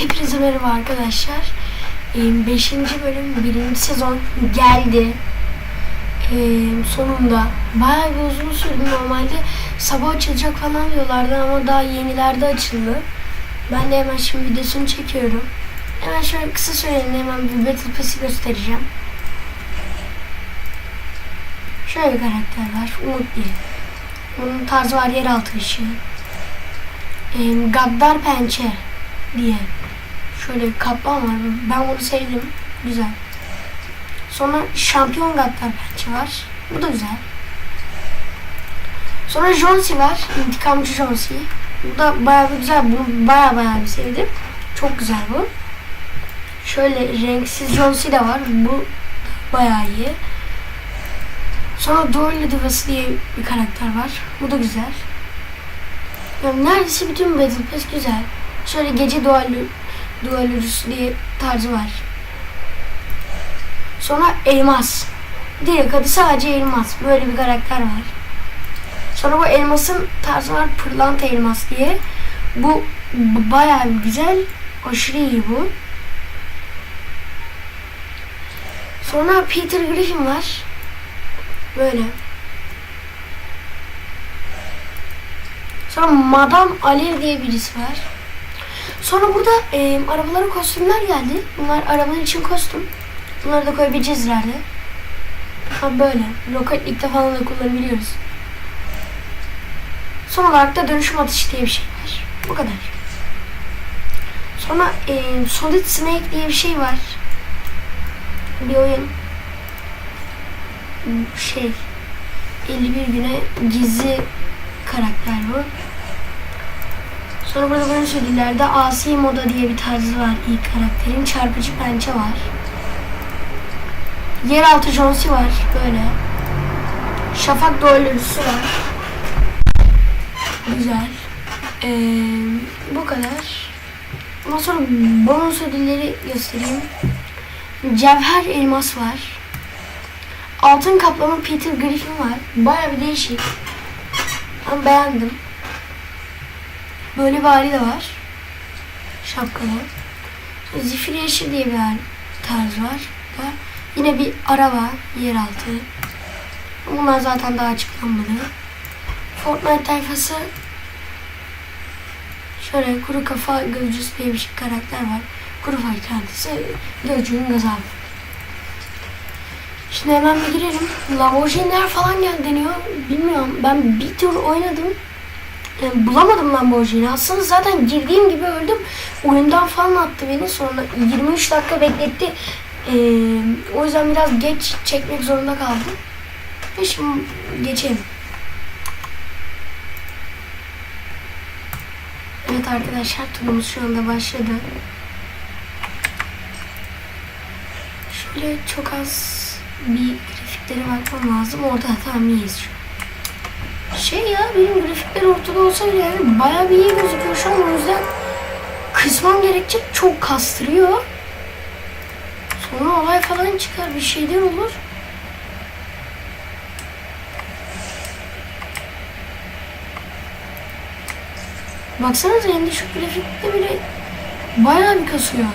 Hepinize merhaba arkadaşlar. 5. bölüm 1. sezon geldi. Ee, sonunda. Bayağı bir uzun sürdü normalde. Sabah açılacak falan diyorlardı ama daha yenilerde açıldı. Ben de hemen şimdi videosunu çekiyorum. Hemen şöyle kısa süreliğine hemen bir Battle Pass'i göstereceğim. Şöyle bir karakter var. Umut diye. Bunun tarzı var yeraltı ışığı. Ee, Gaddar Pençe diye. Şöyle bir kaplan var. Ben bunu sevdim. Güzel. Sonra şampiyon Gaddar Pençe var. Bu da güzel. Sonra Jonsi var. İntikamcı Jonsi. Bu da bayağı bir güzel. Bunu bayağı bayağı bir sevdim. Çok güzel bu. Şöyle renksiz Jonsi de var. Bu bayağı iyi. Sonra Doyle Divası diye bir karakter var. Bu da güzel. Yani neredeyse bütün Battle Pass güzel. Şöyle gece dualü, dualürüsü diye tarzı var. Sonra elmas. Direkt adı sadece elmas. Böyle bir karakter var. Sonra bu elmasın tarzı var pırlanta elmas diye. Bu bayağı güzel. Aşırı iyi bu. Sonra Peter Griffin var. Böyle. Sonra Madame Alev diye birisi var. Sonra burada e, arabalara kostümler geldi. Bunlar arabanın için kostüm. Bunları da koyabileceğiz ileride. Ha böyle. Rocket League'de falan da kullanabiliyoruz. Son olarak da dönüşüm atışı diye bir şey var. Bu kadar. Sonra e, Solid Snake diye bir şey var. Bir oyun. Şey 51 güne gizli karakter bu. Sonra burada böyle şekillerde Asi Moda diye bir tarzı var ilk karakterin. Çarpıcı pençe var. Yeraltı Jonsi var böyle. Şafak Doylurusu var. Güzel. Ee, bu kadar. Ondan sonra bonus ödülleri göstereyim. Cevher elmas var. Altın kaplama Peter Griffin var. Baya bir değişik. Ben beğendim. Böyle bir hali de var. Şapkalı. Zifir yeşil diye bir tarz var. Da yine bir araba yeraltı. Bunlar zaten daha açıklanmadı. Fortnite tayfası şöyle kuru kafa gözcüsü diye bir şey karakter var. Kuru kafa gözcünün gazabı. Şimdi hemen bir girelim. Lamborghini'ler falan gel deniyor. Bilmiyorum. Ben bir tur oynadım. Bulamadım Lamborghini. Aslında zaten girdiğim gibi öldüm. Oyundan falan attı beni. Sonra 23 dakika bekletti. Ee, o yüzden biraz geç çekmek zorunda kaldım. Ve şimdi geçelim. Evet arkadaşlar turumuz şu anda başladı. Şöyle çok az bir grafikleri bakmam lazım. Orada hata miyiz şu an? Şey ya benim grafikler ortada olsa bile yani bayağı bir iyi gözüküyor şu an o yüzden kısmam gerekecek çok kastırıyor. Sonra olay falan çıkar bir şeyler olur. Baksanıza en düşük grafikte bile bayağı bir kasıyor.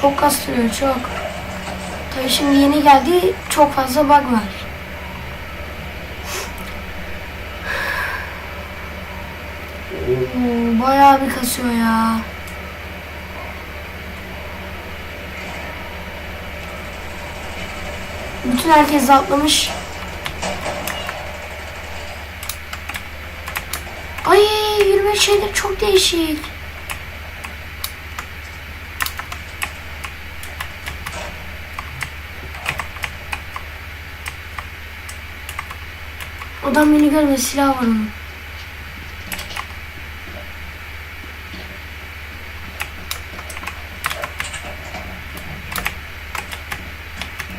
Çok kastırıyor çok. Tabii şimdi yeni geldi çok fazla bug var. Oo, bayağı bir kasıyor ya. Bütün herkes atlamış. Ay yürüme şeyleri çok değişik. Adam beni görmedi silah var onun.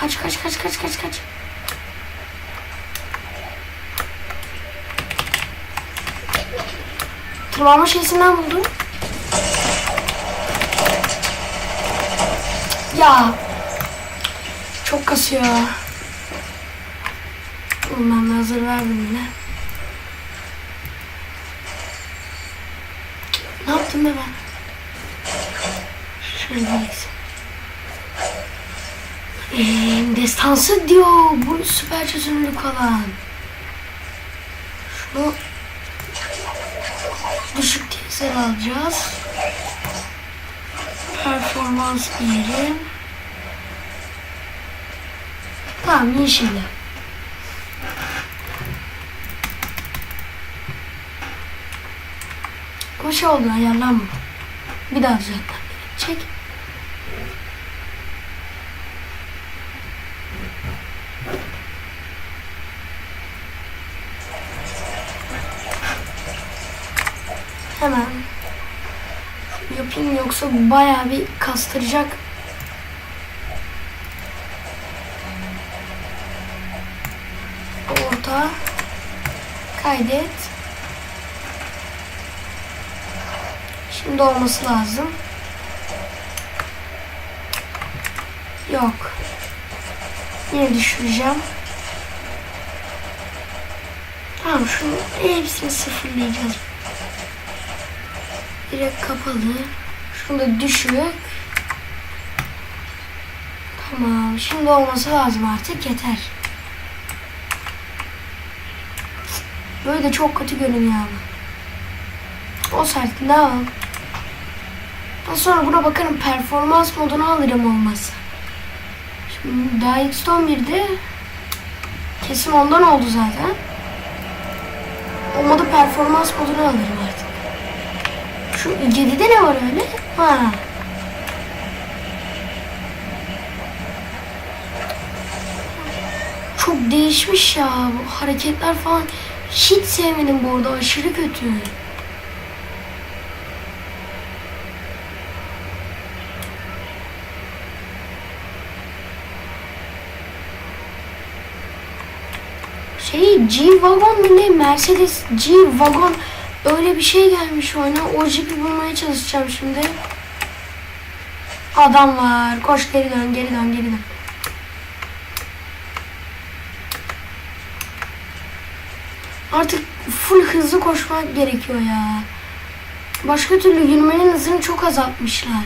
Kaç kaç kaç kaç kaç kaç. Tırmanma şeysinden buldum. Ya. Çok kasıyor. Da hazır verdim yine. Ne yaptım be ben? Şöyle diyeceksin. Ee, destansı diyor. Bu süper çözünürlük alan. Şunu tezler alacağız. Performans diyelim. Tamam yeşille. Şey oldu ayarlanma. Bir daha düzeltmem gerekecek. Yoksa bayağı bir kastıracak. Orta kaydet. Şimdi olması lazım. Yok. Yine düşüreceğim. Tamam şunu hepsini sıfırlayacağız. Direkt kapalı. Şunu da düşük. Tamam. Şimdi olması lazım artık. Yeter. Böyle de çok kötü görünüyor ama. O sert ne yapalım? Daha sonra buna bakarım. Performans modunu alırım olmazsa. Şimdi daha X11'de kesim ondan oldu zaten. Olmadı performans modunu alırım. Şu 7'de ne var öyle? Ha. Çok değişmiş ya bu hareketler falan. Hiç sevmedim bu arada aşırı kötü. Şey G-Wagon ne? Mercedes G-Wagon öyle bir şey gelmiş oyuna. O Jeep'i bulmaya çalışacağım şimdi. Adam var. Koş geri dön, geri dön, geri dön. Artık full hızlı koşmak gerekiyor ya. Başka türlü yürümenin hızını çok azaltmışlar.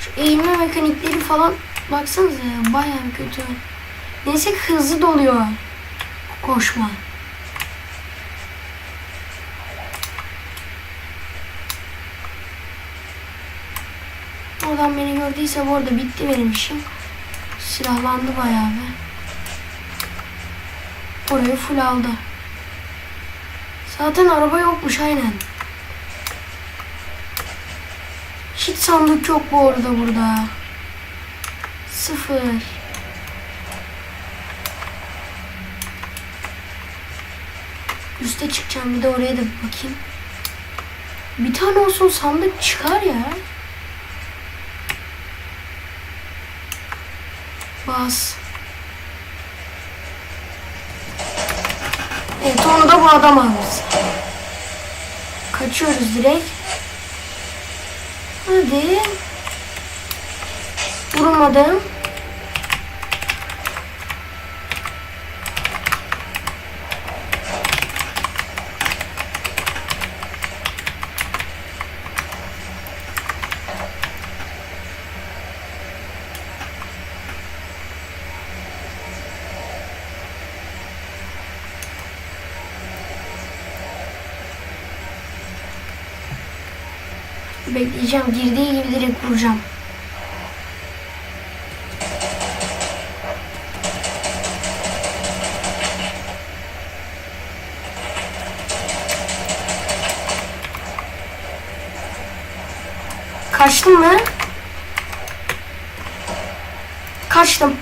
Şu eğilme mekanikleri falan baksanıza ya, bayağı kötü. Neyse hızlı doluyor koşma. Adam beni gördüyse bu arada bitti benim işim. Silahlandı bayağı be. Orayı full aldı. Zaten araba yokmuş aynen. Hiç sandık yok bu arada burada. Sıfır. Üste çıkacağım bir de oraya da bir bakayım. Bir tane olsun sandık çıkar ya. Bas. Evet onu da bu adam almış. Kaçıyoruz direkt. Hadi. Vurmadım. Bekleyeceğim. Girdiği gibi direkt vuracağım. Kaçtım mı? Kaçtım.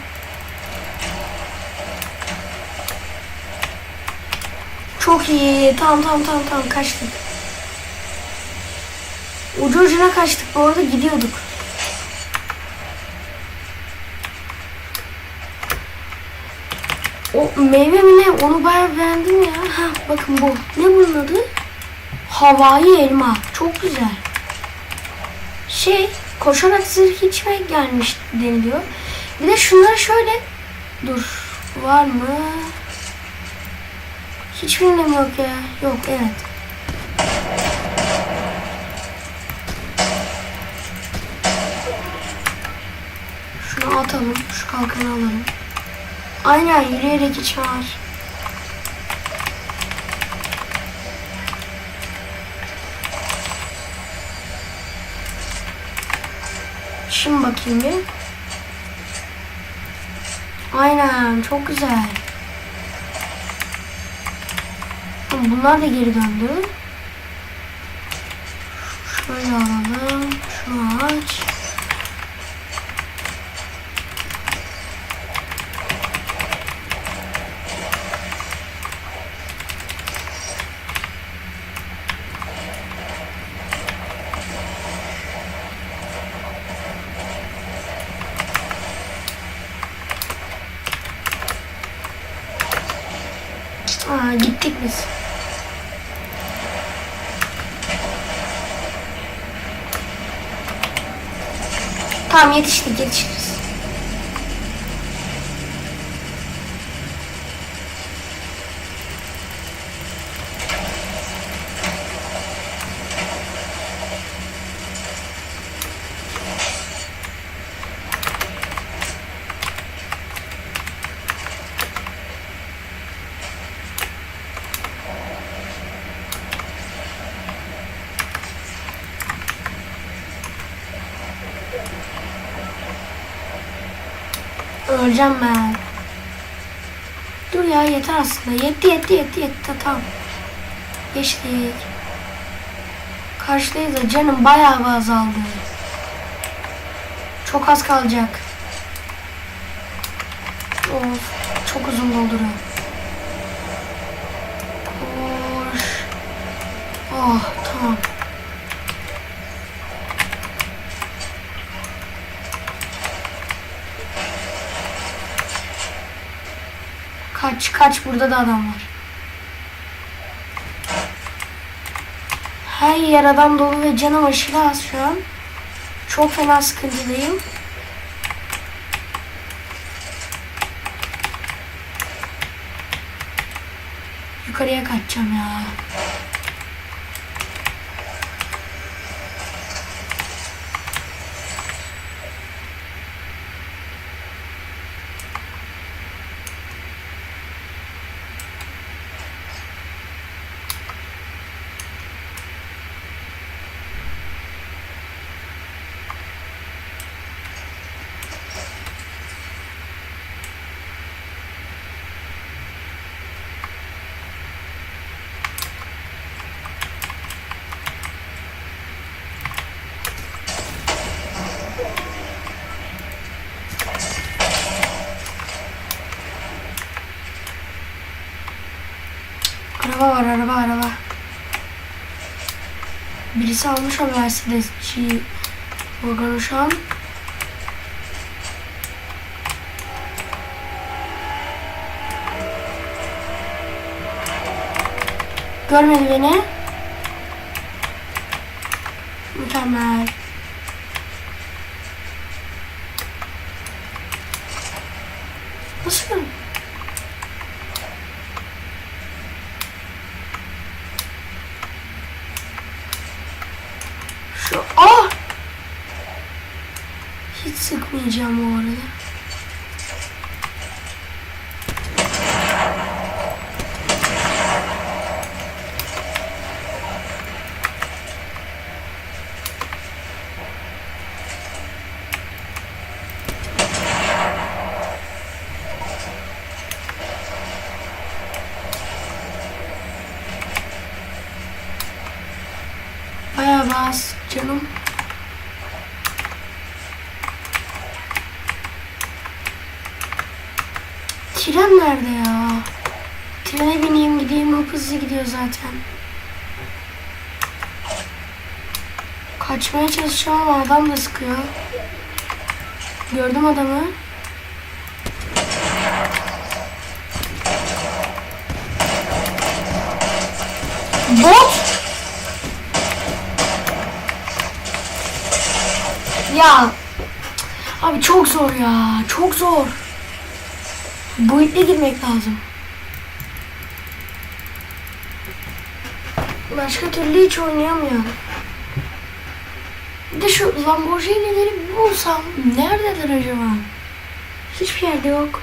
Çok iyi. Tamam tamam tamam tamam kaçtık. Ucu ucuna kaçtık bu arada gidiyorduk. O meyve mi ne? Onu bayağı beğendim ya. Ha, bakın bu. Ne bunun adı? Havai elma. Çok güzel. Şey, koşarak zırh içme gelmiş deniliyor. Bir de şunları şöyle... Dur. Var mı? Hiçbirinde mi yok ya? Yok, evet. Atalım. Şu kalkanı alalım. Aynen yürüyerek içi var. Şimdi bakayım bir. Aynen çok güzel. Bunlar da geri döndü. Tamam yetiştik yetişiriz. Öleceğim ben. Dur ya yeter aslında. Yetti yetti yetti yetti tamam. Geçtik. Karşıdayız da canım bayağı bir azaldı. Çok az kalacak. Of çok uzun dolduruyor. Koş. Oh tamam. Kaç kaç burada da adam var. Her yer adam dolu ve canım aşırı az şu an. Çok fena sıkıntıdayım. Yukarıya kaçacağım ya. Araba var araba araba. Birisi almış o Mercedes G Wagon'u şu an. Görmedi beni. Mükemmel. Nasıl görmedi? Şu ah! Hiç sıkmayacağım o arada. Bayağı bas canım. Tren nerede ya? Trene bineyim gideyim hop hızlı gidiyor zaten. Kaçmaya çalışıyorum ama adam da sıkıyor. Gördüm adamı. Bot! Ya abi çok zor ya. Çok zor. Bu iple girmek lazım. Başka türlü hiç oynayamıyorum. Bir de şu Lamborghini'leri bulsam neredeler acaba? Hiçbir yerde yok.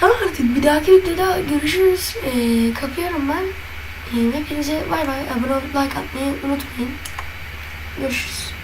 Tamam artık bir dahaki videoda görüşürüz. Ee, kapıyorum ben. Hepinize bay bay. Abone olup like atmayı unutmayın. Görüşürüz.